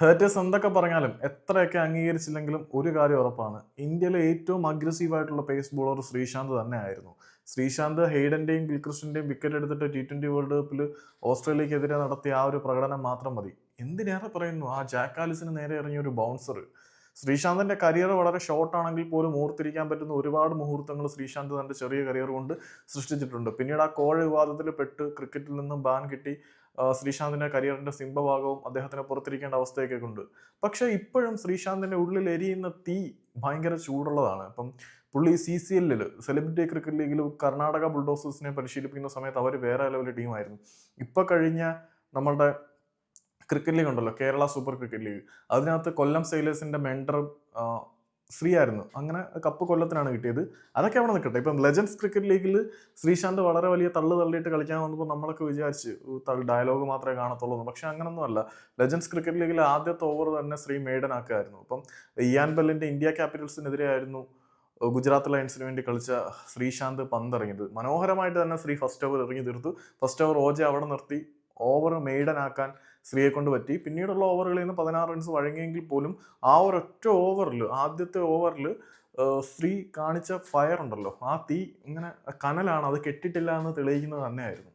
Haters എന്തൊക്കെ പറഞ്ഞാലും എത്രയൊക്കെ അംഗീകരിച്ചില്ലെങ്കിലും ഒരു കാര്യം ഉറപ്പാണ്. ഇന്ത്യയിലെ ഏറ്റവും അഗ്രസീവ് ആയിട്ടുള്ള പേസ് ബോളർ ശ്രീശാന്ത് തന്നെയായിരുന്നു. ശ്രീശാന്ത് ഹെയ്ഡന്റെയും ഗിൽക്രിസ്റ്റിന്റെയും വിക്കറ്റ് എടുത്തിട്ട് ടി ട്വന്റി വേൾഡ് കപ്പിൽ ഓസ്ട്രേലിയക്കെതിരെ നടത്തിയ ആ ഒരു പ്രകടനം മാത്രം മതി. എന്തിനേറെ പറയുന്നു? ആ ജാക്കാലിസിന് നേരെ ഇറങ്ങിയ ഒരു ബൗൺസർ ശ്രീശാന്തിന്റെ കരിയർ വളരെ ഷോർട്ട് ആണെങ്കിൽ പോലും ഓർത്തിരിക്കാൻ പറ്റുന്ന ഒരുപാട് മുഹൂർത്തങ്ങൾ ശ്രീശാന്ത് തന്റെ ചെറിയ കരിയർ കൊണ്ട് സൃഷ്ടിച്ചിട്ടുണ്ട്. പിന്നീട് ആ കോഴ വിവാദത്തിൽ പെട്ട് ക്രിക്കറ്റിൽ നിന്നും ബാൻ കിട്ടി. ശ്രീശാന്തിന്റെ കരിയറിന്റെ സിംഹഭാഗവും അദ്ദേഹത്തിന് പുറത്തിരിക്കേണ്ട അവസ്ഥയൊക്കെ ഉണ്ട് പക്ഷെ ഇപ്പോഴും ശ്രീശാന്തിന്റെ ഉള്ളിൽ എരിയുന്ന തീ ഭയങ്കര ചൂടുള്ളതാണ്. അപ്പം പുള്ളി സി സി എല്ലിൽ സെലിബ്രിറ്റി ക്രിക്കറ്റ് ലീഗിൽ കർണാടക ബുൾഡോസേഴ്സിനെ പരിശീലിപ്പിക്കുന്ന സമയത്ത് അവർ വേറെ ലെവൽ ടീമായിരുന്നു ഇപ്പൊ കഴിഞ്ഞ നമ്മളുടെ ക്രിക്കറ്റ് ലീഗ് ഉണ്ടല്ലോ കേരള സൂപ്പർ ക്രിക്കറ്റ് ലീഗ്. അതിനകത്ത് കൊല്ലം സെയിലേഴ്സിന്റെ മെൻഡർ ശ്രീ ആയിരുന്നു. അങ്ങനെ കപ്പ് കൊല്ലത്തിനാണ് കിട്ടിയത്. അതൊക്കെ അവിടെ നിൽക്കട്ടെ. ഇപ്പം ലെജൻസ് ക്രിക്കറ്റ് ലീഗിൽ ശ്രീശാന്ത് വളരെ വലിയ തള്ളു തള്ളിയിട്ട് കളിക്കാൻ വന്നപ്പോൾ നമ്മളൊക്കെ വിചാരിച്ച് ഡയലോഗ് മാത്രമേ കാണത്തുള്ളൂ. പക്ഷെ അങ്ങനൊന്നും അല്ല. ലെജൻസ് ക്രിക്കറ്റ് ലീഗിൽ ആദ്യത്തെ ഓവർ തന്നെ ശ്രീ മെയ്ഡൻ ആക്കായിരുന്നു അപ്പം ഇയാൻ ബെല്ലിന്റെ ഇന്ത്യ ക്യാപിറ്റൽസിനെതിരെ ആയിരുന്നു ഗുജറാത്ത് ലയൺസിന് വേണ്ടി കളിച്ച ശ്രീശാന്ത് പന്തിറങ്ങിയത് മനോഹരമായിട്ട് തന്നെ ശ്രീ ഫസ്റ്റ് ഓവർ ഇറങ്ങി തീർത്തു. ഫസ്റ്റ് ഓവർ ഓജെ അവിടെ നിർത്തി. ഓവർ മെയ്ഡൻ ആക്കാൻ ശ്രീയെ കൊണ്ട് പറ്റി. പിന്നീടുള്ള ഓവറുകളിൽ നിന്ന് പതിനാറ് റൺസ് വഴങ്ങിയെങ്കിൽ പോലും ആ ഒരൊറ്റ ഓവറിൽ ആദ്യത്തെ ഓവറിൽ സ്ത്രീ കാണിച്ച ഫയർ ഉണ്ടല്ലോ. ആ തീ ഇങ്ങനെ കനലാണ്. അത് കെട്ടിട്ടില്ല എന്ന് തെളിയിക്കുന്നത് തന്നെയായിരുന്നു.